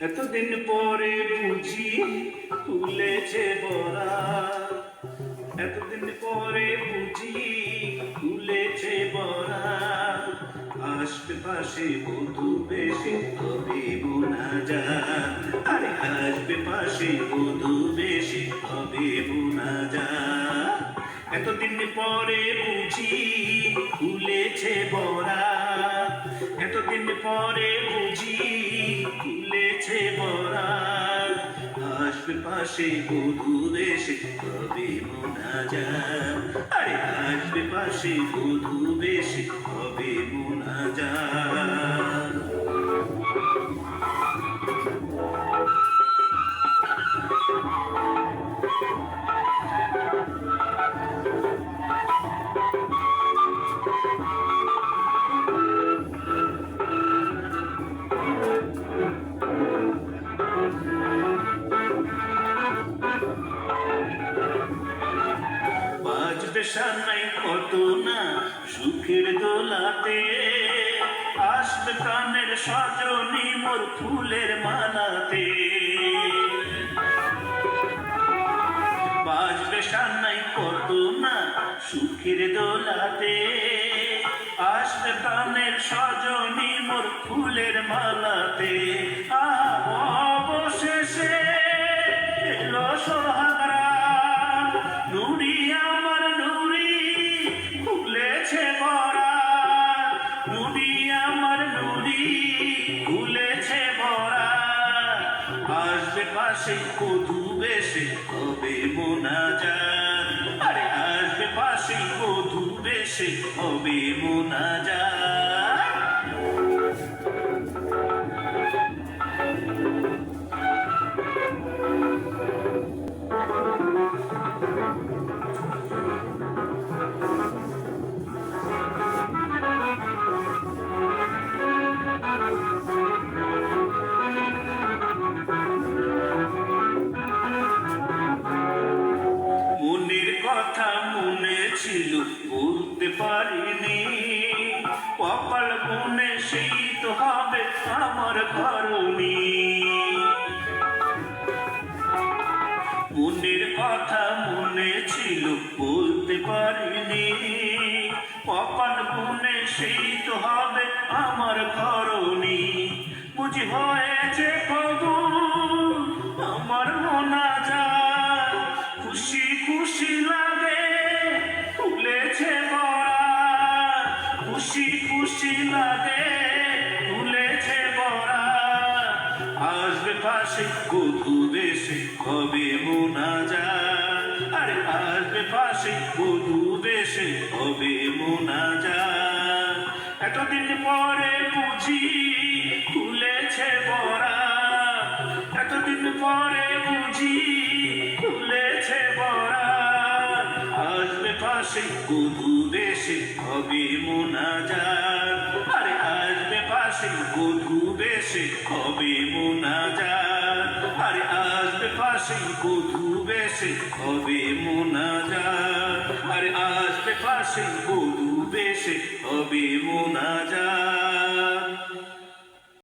এতদিন পরে বুঝি খুলেছে বরা। এতদিন পরে বুঝি খুলেছে বরা। আসবে পাশে বধু বেশি হবে বোনা যা আরে আসবে পাশে বধু বেশি হবে বোনা যা এতদিন পরে বুঝি খুলেছে বরা। এতদিন পরে বুঝি খুলেছে বরা আসবে পাশে বধু বেশে হবে মোনা যান? আরে আসবে পাশে বধু বেশে বাজবে সানাই কত না সুখের দোলাতে। আসবে কানের সজনী মোর ফুলের মালাতে। সানাই কত না সুখের দোলাতে। আসবে কানের সজনী মোর ফুলের মালাতে। আহ পাশে কধু বেশে মোনা যান আরে আসবে পাশে কধু বেশে মোনা কপাল মনে সেই তো হবে আমার করণী মনের কথা মনে ছিল বলতে পারিনি। কপাল মনে সেই তো হবে আমার করণী বুঝি হয়েছে কবু লাগে খুলেছে বড়া আসবে পাশে কদু বেশে হবে মোনা যা আরে, আসবে পাশে কদু বেশে হবে মোনা যা এতদিন পরে বুঝি খুলেছে বড়া এতদিন পরে বুঝি খুলেছে বড়া আসবে পাশে কদু বেশে হবে মোনা যা আরে আসবে পাশে কদু বেশে কবে মোনা যা আরে আসবে পাশে কদু বেশে কবে মোনা যা আরে যা